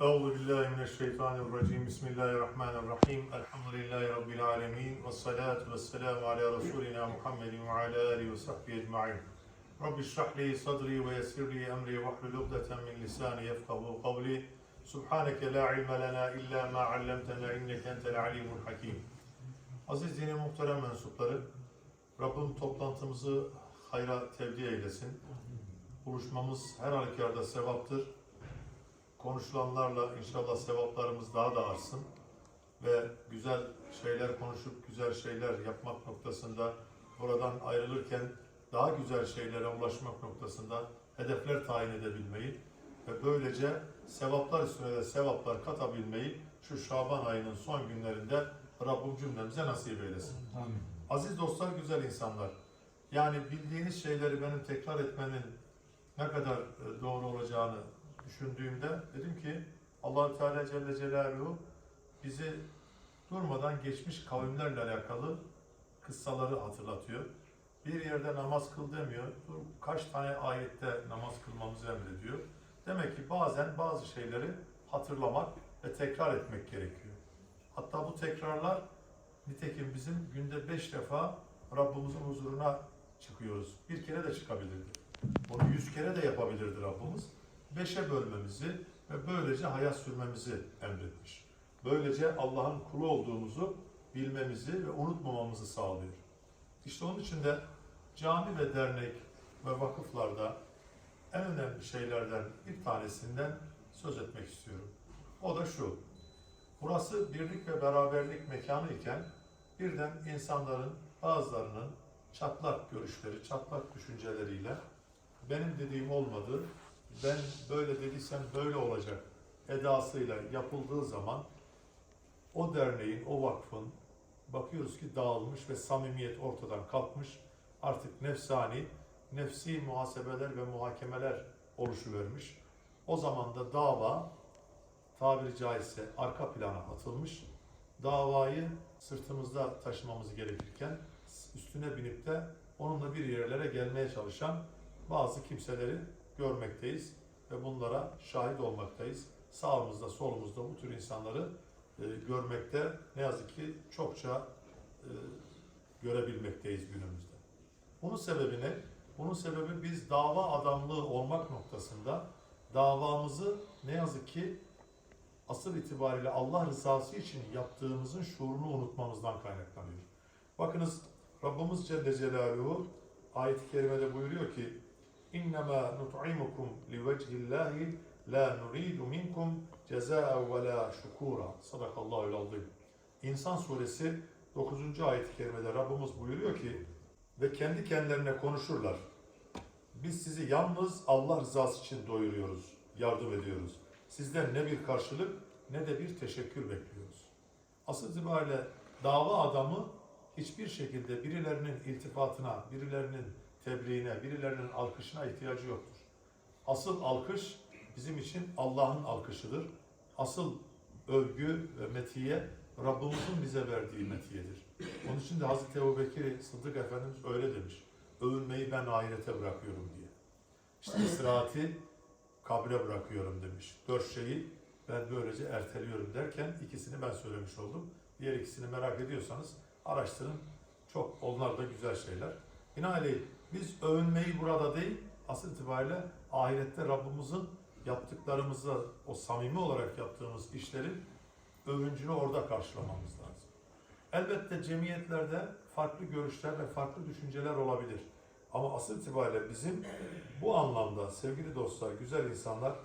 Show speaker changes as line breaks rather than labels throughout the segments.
Euzu billahi mineşşeytanirracim. Bismillahirrahmanirrahim. Elhamdülillahi rabbil alamin ve salatu vesselamu ala resulina Muhammedin ve ala alihi ve sahbihi ecmaîn. Rabbi şrah li sadri ve yessir li emri ve hlul ukdeten min lisani yefkahu kavli. Subhaneke la ilme lena illa ma allamtena inneke entel alimul hakim. Aziz dini muhterem mensupları, Rabbim toplantımızı hayra tevdi eylesin. Buluşmamız her halükarda sevaptır. Konuşulanlarla inşallah sevaplarımız daha da artsın. Ve güzel şeyler konuşup güzel şeyler yapmak noktasında buradan ayrılırken daha güzel şeylere ulaşmak noktasında hedefler tayin edebilmeyi ve böylece sevaplar üstüne de sevaplar katabilmeyi şu Şaban ayının son günlerinde Rabbim cümlemize nasip eylesin.
Amin.
Aziz dostlar, güzel insanlar. Yani bildiğiniz şeyleri benim tekrar etmenin ne kadar e, doğru olacağını düşündüğümde dedim ki allah Teala Celle Celaluhu bizi durmadan geçmiş kavimlerle alakalı kıssaları hatırlatıyor. Bir yerde namaz kıl demiyor. Dur, kaç tane ayette namaz kılmamızı emrediyor. Demek ki bazen bazı şeyleri hatırlamak ve tekrar etmek gerekiyor. Hatta bu tekrarlar Nitekim bizim günde beş defa Rabbimizin huzuruna çıkıyoruz. Bir kere de çıkabilirdi. Bunu yüz kere de yapabilirdi Rabbimiz. Beşe bölmemizi ve böylece hayat sürmemizi emretmiş. Böylece Allah'ın kulu olduğumuzu bilmemizi ve unutmamamızı sağlıyor. İşte onun için de cami ve dernek ve vakıflarda en önemli şeylerden bir tanesinden söz etmek istiyorum. O da şu. Burası birlik ve beraberlik mekanı iken birden insanların bazılarının çatlak görüşleri, çatlak düşünceleriyle benim dediğim olmadı, ben böyle dediysem böyle olacak edasıyla yapıldığı zaman o derneğin, o vakfın bakıyoruz ki dağılmış ve samimiyet ortadan kalkmış. Artık nefsani, nefsi muhasebeler ve muhakemeler oluşuvermiş. O zaman da dava tabiri caizse arka plana atılmış. Davayı sırtımızda taşımamız gerekirken üstüne binip de onunla bir yerlere gelmeye çalışan bazı kimseleri görmekteyiz ve bunlara şahit olmaktayız. Sağımızda, solumuzda bu tür insanları e, görmekte ne yazık ki çokça e, görebilmekteyiz günümüzde. Bunun sebebi ne? Bunun sebebi biz dava adamlığı olmak noktasında davamızı ne yazık ki asıl itibariyle Allah rızası için yaptığımızın şuurunu unutmamızdan kaynaklanıyor. Bakınız Rabbimiz Celle Celaluhu ayet-i kerimede buyuruyor ki İnnemâ nut'imukum livecihillahi la nuridu minkum cezâ'a ve la şukura. Sadakallahul azim. İnsan suresi 9. ayet-i kerimede Rabbimiz buyuruyor ki ve kendi kendilerine konuşurlar. Biz sizi yalnız Allah rızası için doyuruyoruz, yardım ediyoruz. Sizden ne bir karşılık ne de bir teşekkür bekliyoruz. Asıl itibariyle dava adamı hiçbir şekilde birilerinin iltifatına, birilerinin tebriğine, birilerinin alkışına ihtiyacı yoktur. Asıl alkış bizim için Allah'ın alkışıdır. Asıl övgü ve metiye Rabbimizin bize verdiği metiyedir. Onun için de Hazreti Ebu Bekir Sıddık Efendimiz öyle demiş. Övünmeyi ben ahirete bırakıyorum diye. İşte istirahati kabre bırakıyorum demiş. Dört şeyi ben böylece erteliyorum derken ikisini ben söylemiş oldum. Diğer ikisini merak ediyorsanız araştırın. Çok onlar da güzel şeyler. Binaenaleyh biz övünmeyi burada değil, asıl itibariyle ahirette Rabbimizin yaptıklarımızı, o samimi olarak yaptığımız işlerin övüncünü orada karşılamamız lazım. Elbette cemiyetlerde farklı görüşler ve farklı düşünceler olabilir. Ama asıl itibariyle bizim bu anlamda sevgili dostlar, güzel insanlar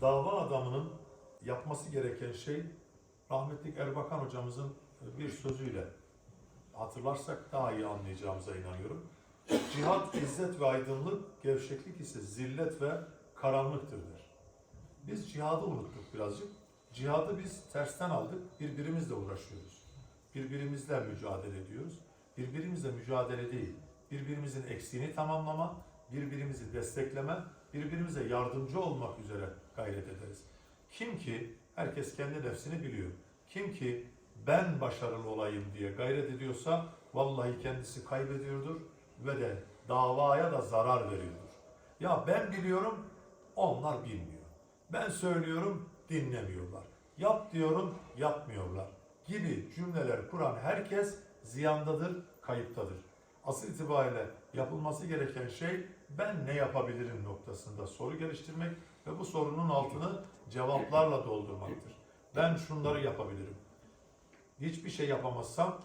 dava adamının yapması gereken şey rahmetli Erbakan hocamızın bir sözüyle hatırlarsak daha iyi anlayacağımıza inanıyorum. Cihat, izzet ve aydınlık, gevşeklik ise zillet ve karanlıktır der. Biz cihadı unuttuk birazcık. Cihadı biz tersten aldık, birbirimizle uğraşıyoruz. Birbirimizle mücadele ediyoruz. Birbirimizle mücadele değil, birbirimizin eksiğini tamamlama, birbirimizi destekleme, birbirimize yardımcı olmak üzere gayret ederiz. Kim ki, herkes kendi nefsini biliyor. Kim ki ben başarılı olayım diye gayret ediyorsa vallahi kendisi kaybediyordur ve de davaya da zarar veriyordur. Ya ben biliyorum, onlar bilmiyor. Ben söylüyorum dinlemiyorlar. Yap diyorum yapmıyorlar. Gibi cümleler kuran herkes ziyandadır, kayıptadır. Asıl itibariyle yapılması gereken şey ben ne yapabilirim noktasında soru geliştirmek ve bu sorunun altını cevaplarla doldurmaktır. Ben şunları yapabilirim. Hiçbir şey yapamazsam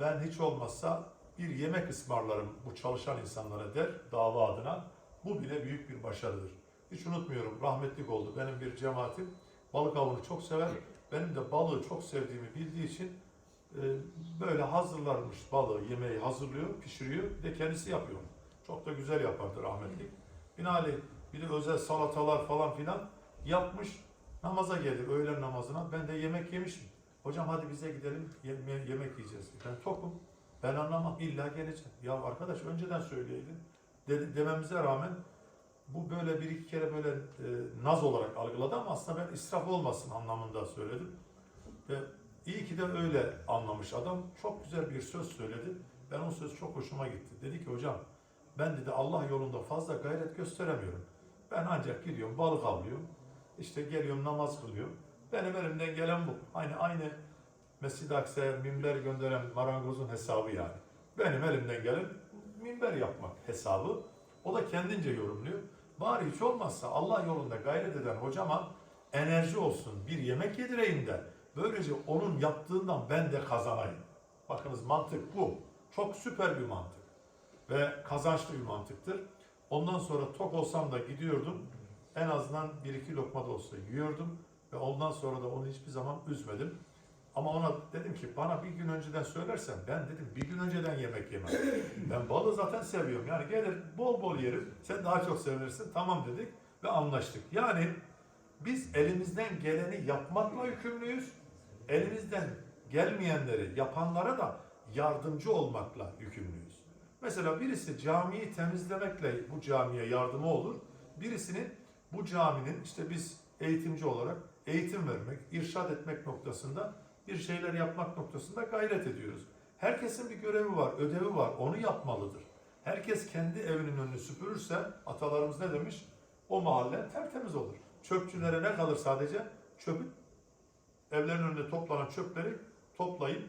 ben hiç olmazsa bir yemek ısmarlarım bu çalışan insanlara der dava adına. Bu bile büyük bir başarıdır. Hiç unutmuyorum rahmetlik oldu. Benim bir cemaatim balık avını çok sever. Benim de balığı çok sevdiğimi bildiği için e, böyle hazırlarmış balığı, yemeği hazırlıyor, pişiriyor. De kendisi yapıyor. Çok da güzel yapardı rahmetlik. Binaenaleyh bir de özel salatalar falan filan yapmış. Namaza gelir öğlen namazına. Ben de yemek yemişim. Hocam hadi bize gidelim yeme- yemek yiyeceğiz. Ben tokum. Ben anlamam. İlla geleceğim. Ya arkadaş önceden söyleyeydin. Dedi, dememize rağmen bu böyle bir iki kere böyle e, naz olarak algıladı ama aslında ben israf olmasın anlamında söyledim. Ve iyi ki de öyle anlamış adam. Çok güzel bir söz söyledi. Ben o söz çok hoşuma gitti. Dedi ki hocam ben dedi Allah yolunda fazla gayret gösteremiyorum. Ben ancak gidiyorum balık avlıyorum. İşte geliyorum namaz kılıyorum. Benim elimden gelen bu. Aynı aynı Mescid-i Aksa'ya minber gönderen marangozun hesabı yani. Benim elimden gelen minber yapmak hesabı. O da kendince yorumluyor. Bari hiç olmazsa Allah yolunda gayret eden hocama enerji olsun, bir yemek yedireyim de böylece onun yaptığından ben de kazanayım. Bakınız mantık bu. Çok süper bir mantık. Ve kazançlı bir mantıktır. Ondan sonra tok olsam da gidiyordum. En azından bir iki lokma da olsa yiyordum. Ve ondan sonra da onu hiçbir zaman üzmedim. Ama ona dedim ki bana bir gün önceden söylersen ben dedim bir gün önceden yemek yemem. Ben balığı zaten seviyorum. Yani gelir bol bol yerim. Sen daha çok seversin. Tamam dedik ve anlaştık. Yani biz elimizden geleni yapmakla yükümlüyüz. Elimizden gelmeyenleri yapanlara da yardımcı olmakla yükümlüyüz. Mesela birisi camiyi temizlemekle bu camiye yardımı olur. Birisinin bu caminin işte biz eğitimci olarak eğitim vermek, irşad etmek noktasında bir şeyler yapmak noktasında gayret ediyoruz. Herkesin bir görevi var, ödevi var, onu yapmalıdır. Herkes kendi evinin önünü süpürürse, atalarımız ne demiş? O mahalle tertemiz olur. Çöpçülere ne kalır sadece? Çöpü, evlerin önünde toplanan çöpleri toplayıp,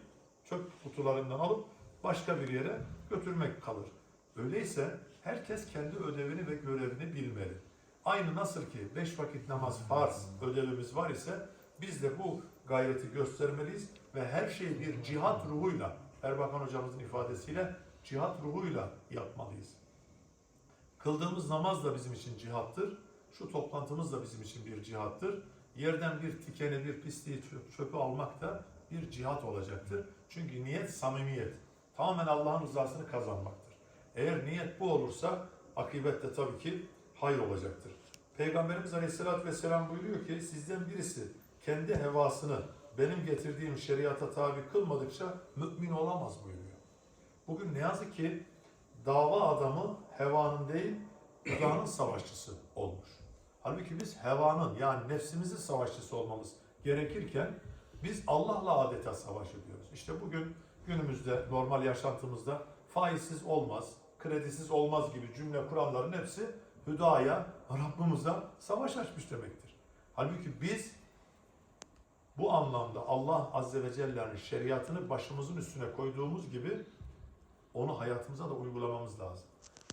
çöp kutularından alıp başka bir yere götürmek kalır. Öyleyse herkes kendi ödevini ve görevini bilmeli. Aynı nasıl ki beş vakit namaz farz ödevimiz var ise biz de bu gayreti göstermeliyiz ve her şeyi bir cihat ruhuyla, Erbakan hocamızın ifadesiyle cihat ruhuyla yapmalıyız. Kıldığımız namaz da bizim için cihattır. Şu toplantımız da bizim için bir cihattır. Yerden bir tikeni, bir pisliği, çö- çöpü almak da bir cihat olacaktır. Çünkü niyet samimiyet. Tamamen Allah'ın rızasını kazanmaktır. Eğer niyet bu olursa akibette tabii ki hayır olacaktır. Peygamberimiz Aleyhisselatü Vesselam buyuruyor ki sizden birisi kendi hevasını benim getirdiğim şeriata tabi kılmadıkça mümin olamaz buyuruyor. Bugün ne yazık ki dava adamı hevanın değil, gıdanın savaşçısı olmuş. Halbuki biz hevanın yani nefsimizin savaşçısı olmamız gerekirken biz Allah'la adeta savaş ediyoruz. İşte bugün günümüzde normal yaşantımızda faizsiz olmaz, kredisiz olmaz gibi cümle kuranların hepsi hüdaya, Rabbimize savaş açmış demektir. Halbuki biz bu anlamda Allah Azze ve Celle'nin şeriatını başımızın üstüne koyduğumuz gibi onu hayatımıza da uygulamamız lazım.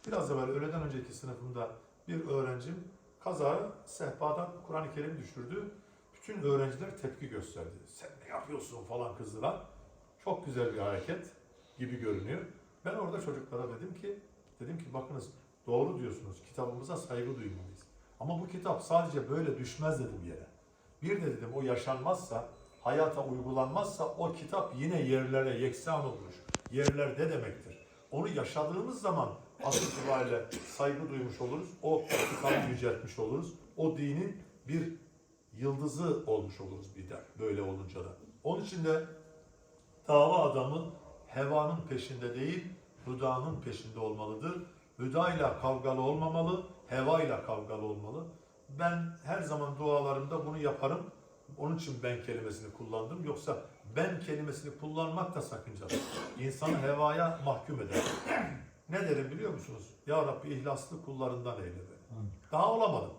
Biraz evvel öğleden önceki sınıfımda bir öğrencim kaza sehpadan Kur'an-ı Kerim düşürdü. Bütün öğrenciler tepki gösterdi. Sen ne yapıyorsun falan kızdılar. Çok güzel bir hareket gibi görünüyor. Ben orada çocuklara dedim ki, dedim ki bakınız doğru diyorsunuz. Kitabımıza saygı duymalıyız. Ama bu kitap sadece böyle düşmez dedim yere. Bir de dedim o yaşanmazsa, hayata uygulanmazsa o kitap yine yerlere yeksan olmuş. Yerlerde demektir. Onu yaşadığımız zaman asıl itibariyle saygı duymuş oluruz. O kitabı yüceltmiş oluruz. O dinin bir yıldızı olmuş oluruz bir de böyle olunca da. Onun için de dava adamı hevanın peşinde değil, hüdanın peşinde olmalıdır. Hüdayla kavgalı olmamalı, hevayla kavgalı olmalı. Ben her zaman dualarımda bunu yaparım. Onun için ben kelimesini kullandım. Yoksa ben kelimesini kullanmak da sakıncalı. İnsanı hevaya mahkum eder. Ne derim biliyor musunuz? Ya Rabbi ihlaslı kullarından eyle beni. Daha olamadım.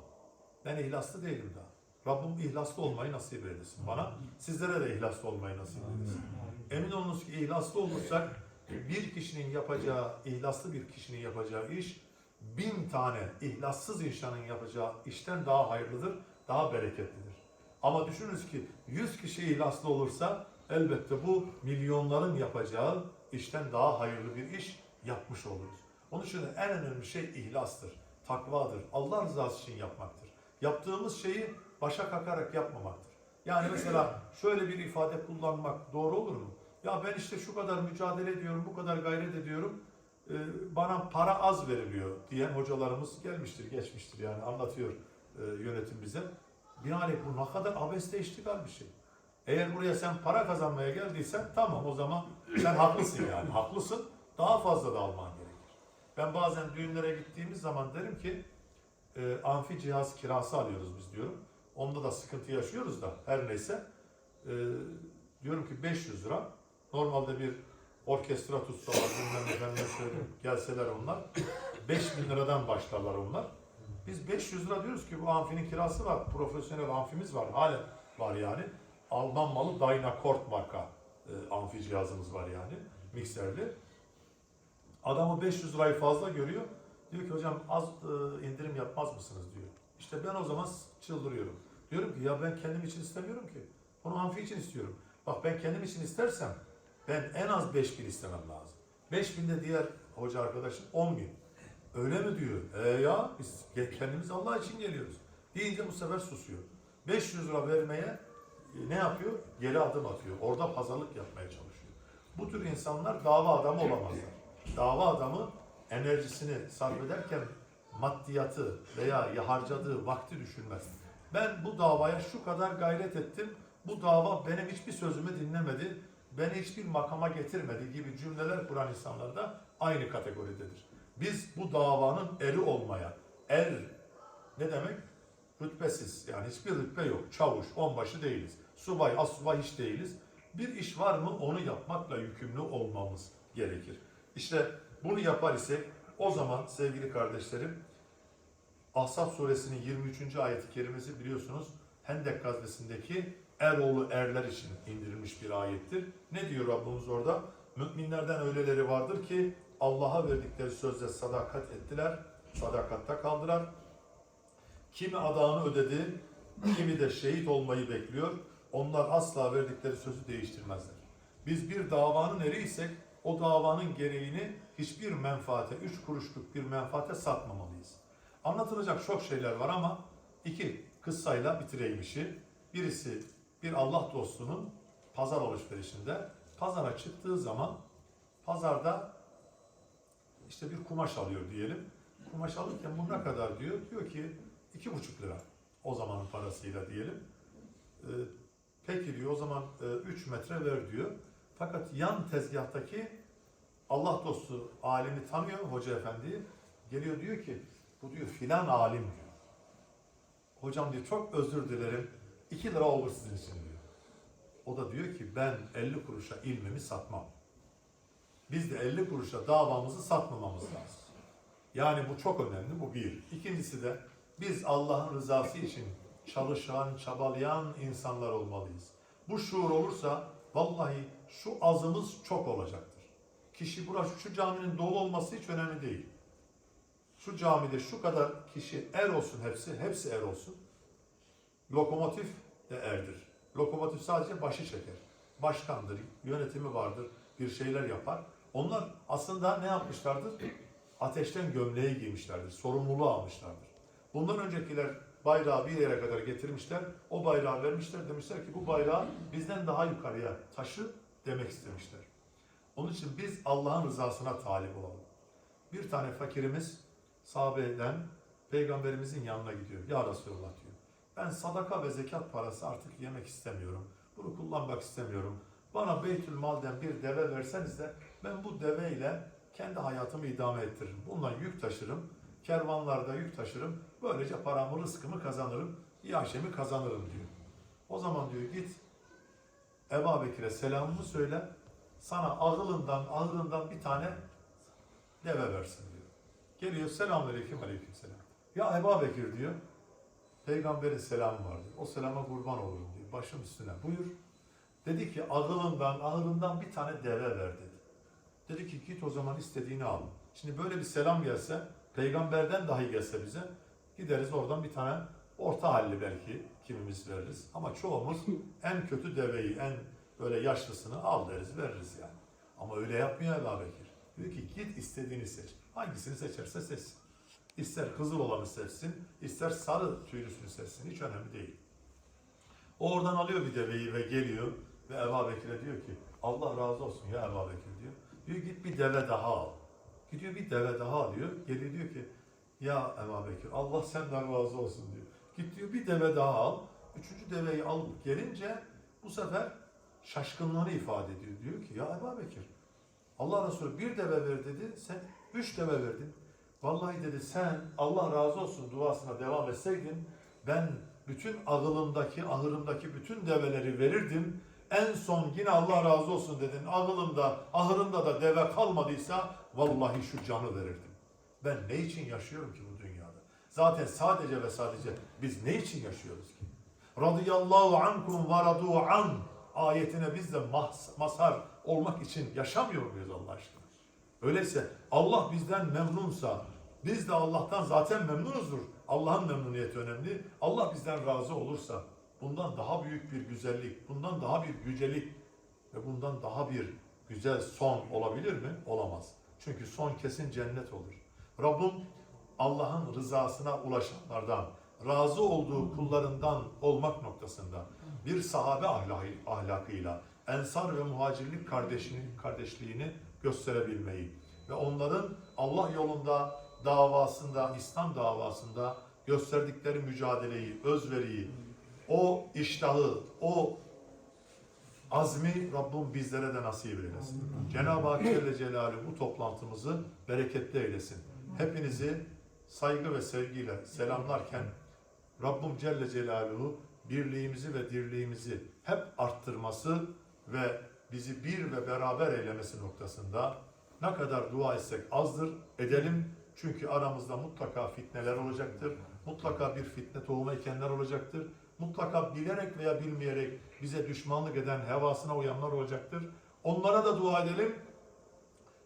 Ben ihlaslı değilim daha. Rabbim ihlaslı olmayı nasip eylesin bana. Sizlere de ihlaslı olmayı nasip eylesin. Emin olunuz ki ihlaslı olursak bir kişinin yapacağı, ihlaslı bir kişinin yapacağı iş bin tane ihlassız insanın yapacağı işten daha hayırlıdır, daha bereketlidir. Ama düşününüz ki 100 kişi ihlaslı olursa elbette bu milyonların yapacağı işten daha hayırlı bir iş yapmış oluruz. Onun için en önemli şey ihlastır, takvadır, Allah rızası için yapmaktır. Yaptığımız şeyi başa kakarak yapmamaktır. Yani mesela şöyle bir ifade kullanmak doğru olur mu? Ya ben işte şu kadar mücadele ediyorum, bu kadar gayret ediyorum, e, bana para az veriliyor diyen hocalarımız gelmiştir, geçmiştir yani anlatıyor e, yönetim bize. Binaenaleyh bu ne kadar abeste iştigal bir şey. Eğer buraya sen para kazanmaya geldiysen tamam o zaman sen haklısın yani haklısın. Daha fazla da alman gerekir. Ben bazen düğünlere gittiğimiz zaman derim ki e, amfi cihaz kirası alıyoruz biz diyorum. Onda da sıkıntı yaşıyoruz da her neyse. E, diyorum ki 500 lira. Normalde bir orkestra tutsalar bilmem efendime söyleyeyim gelseler onlar 5000 liradan başlarlar onlar. Biz 500 lira diyoruz ki bu amfinin kirası var. Profesyonel amfimiz var. Halen var yani. Alman malı Dynacort marka e, amfi cihazımız var yani. Mikserli. Adamı 500 lirayı fazla görüyor. Diyor ki hocam az e, indirim yapmaz mısınız diyor. İşte ben o zaman çıldırıyorum. Diyorum ki ya ben kendim için istemiyorum ki. Bunu amfi için istiyorum. Bak ben kendim için istersem ben en az 5000 istemem lazım. 5000 de diğer hoca arkadaşım 10 bin. Öyle mi diyor? E ya biz kendimiz Allah için geliyoruz. Deyince bu sefer susuyor. 500 lira vermeye e, ne yapıyor? Geri adım atıyor. Orada pazarlık yapmaya çalışıyor. Bu tür insanlar dava adamı olamazlar. Dava adamı enerjisini sarf ederken maddiyatı veya ya harcadığı vakti düşünmez. Ben bu davaya şu kadar gayret ettim. Bu dava benim hiçbir sözümü dinlemedi. Beni hiçbir makama getirmedi gibi cümleler kuran insanlar da aynı kategoridedir. Biz bu davanın eri olmaya, er ne demek? Rütbesiz yani hiçbir rütbe yok. Çavuş, onbaşı değiliz. Subay, assubay hiç değiliz. Bir iş var mı onu yapmakla yükümlü olmamız gerekir. İşte bunu yapar isek o zaman sevgili kardeşlerim Ahzab suresinin 23. ayeti kerimesi biliyorsunuz Hendek gazvesindeki Eroğlu erler için indirilmiş bir ayettir. Ne diyor Rabbimiz orada? Müminlerden öyleleri vardır ki Allah'a verdikleri sözle sadakat ettiler, sadakatta kaldılar. Kimi adağını ödedi, kimi de şehit olmayı bekliyor. Onlar asla verdikleri sözü değiştirmezler. Biz bir davanın eriysek o davanın gereğini hiçbir menfaate, üç kuruşluk bir menfaate satmamalıyız. Anlatılacak çok şeyler var ama iki kıssayla bitireyim işi. Birisi bir Allah dostunun pazar alışverişinde pazara çıktığı zaman pazarda işte bir kumaş alıyor diyelim. Kumaş alırken bu ne kadar diyor? Diyor ki iki buçuk lira o zamanın parasıyla diyelim. Ee, peki diyor o zaman 3 metre ver diyor. Fakat yan tezgahtaki Allah dostu alimi tanıyor hoca efendiyi. Geliyor diyor ki bu diyor filan alim diyor. Hocam diyor çok özür dilerim. 2 lira olur sizin için diyor. O da diyor ki ben 50 kuruşa ilmimi satmam. Biz de 50 kuruşa davamızı satmamamız lazım. Yani bu çok önemli. Bu bir. İkincisi de biz Allah'ın rızası için çalışan, çabalayan insanlar olmalıyız. Bu şuur olursa vallahi şu azımız çok olacaktır. Kişi burası şu caminin dolu olması hiç önemli değil. Şu camide şu kadar kişi er olsun hepsi, hepsi er olsun. Lokomotif de erdir. Lokomotif sadece başı çeker. Başkandır, yönetimi vardır, bir şeyler yapar. Onlar aslında ne yapmışlardır? Ateşten gömleği giymişlerdir, sorumluluğu almışlardır. Bundan öncekiler bayrağı bir yere kadar getirmişler, o bayrağı vermişler, demişler ki bu bayrağı bizden daha yukarıya taşı demek istemişler. Onun için biz Allah'ın rızasına talip olalım. Bir tane fakirimiz sahabeden peygamberimizin yanına gidiyor. Ya Resulallah diyor. Ben sadaka ve zekat parası artık yemek istemiyorum. Bunu kullanmak istemiyorum. Bana Beytül Mal'den bir deve verseniz de ben bu deveyle kendi hayatımı idame ettiririm. Bununla yük taşırım. Kervanlarda yük taşırım. Böylece paramı, rızkımı kazanırım. Yaşemi kazanırım diyor. O zaman diyor git Ebu Bekir'e selamımı söyle. Sana ağılından, ağırından bir tane deve versin diyor. Geliyor selamünaleyküm aleyküm selam. Ya Ebu Bekir diyor. Peygamberin selamı vardır. O selama kurban olurum diyor. Başım üstüne buyur. Dedi ki ağılından, ahırından bir tane deve ver dedi. Dedi ki git o zaman istediğini al. Şimdi böyle bir selam gelse, peygamberden dahi gelse bize, gideriz oradan bir tane orta halli belki kimimiz veririz. Ama çoğumuz en kötü deveyi, en böyle yaşlısını al deriz, veririz yani. Ama öyle yapmıyor Ebu Bekir. Diyor ki git istediğini seç. Hangisini seçerse seçsin. İster kızıl olanı seçsin, ister sarı tüylüsünü seçsin. Hiç önemli değil. O oradan alıyor bir deveyi ve geliyor ve Ebu Bekir'e diyor ki Allah razı olsun ya Ebu Bekir diyor. Diyor git bir deve daha al. Gidiyor bir deve daha alıyor. Geliyor diyor ki ya Ebu Bekir Allah senden razı olsun diyor. Git diyor bir deve daha al. Üçüncü deveyi alıp gelince bu sefer şaşkınlığını ifade ediyor. Diyor ki ya Ebu Bekir Allah Resulü bir deve ver dedi. Sen üç deve verdin. Vallahi dedi sen Allah razı olsun duasına devam etseydin ben bütün ağılımdaki, ahırımdaki bütün develeri verirdim. En son yine Allah razı olsun dedin. Ağılımda, ahırımda da deve kalmadıysa vallahi şu canı verirdim. Ben ne için yaşıyorum ki bu dünyada? Zaten sadece ve sadece biz ne için yaşıyoruz ki? Radıyallahu ankum ve radu an ayetine biz de mas- mazhar olmak için yaşamıyor muyuz Allah aşkına? Öyleyse Allah bizden memnunsa biz de Allah'tan zaten memnunuzdur. Allah'ın memnuniyeti önemli. Allah bizden razı olursa bundan daha büyük bir güzellik, bundan daha bir yücelik ve bundan daha bir güzel son olabilir mi? Olamaz. Çünkü son kesin cennet olur. Rabbim Allah'ın rızasına ulaşanlardan, razı olduğu kullarından olmak noktasında bir sahabe ahlakı, ahlakıyla ensar ve muhacirlik kardeşini, kardeşliğini gösterebilmeyi ve onların Allah yolunda davasında, İslam davasında gösterdikleri mücadeleyi, özveriyi, o iştahı, o azmi Rabbim bizlere de nasip eylesin. Cenab-ı Hak Celle Celaluhu bu toplantımızı bereketli eylesin. Hepinizi saygı ve sevgiyle selamlarken Rabbim Celle Celaluhu birliğimizi ve dirliğimizi hep arttırması ve bizi bir ve beraber eylemesi noktasında ne kadar dua etsek azdır, edelim. Çünkü aramızda mutlaka fitneler olacaktır. Mutlaka bir fitne tohumu ekenler olacaktır. Mutlaka bilerek veya bilmeyerek bize düşmanlık eden hevasına uyanlar olacaktır. Onlara da dua edelim.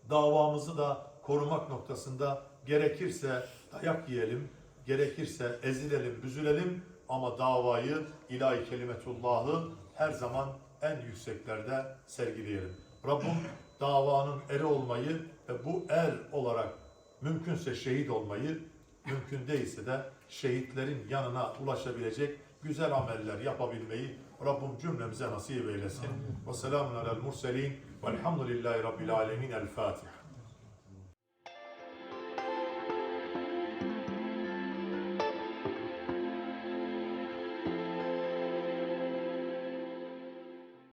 Davamızı da korumak noktasında gerekirse dayak yiyelim, gerekirse ezilelim, büzülelim ama davayı ilahi kelimetullahı her zaman en yükseklerde sergileyelim. Rabbim davanın eri olmayı ve bu er olarak mümkünse şehit olmayı, mümkün değilse de şehitlerin yanına ulaşabilecek güzel ameller yapabilmeyi Rabbim cümlemize nasip eylesin. Ve selamun alel murselin velhamdülillahi rabbil alemin. El Fatiha.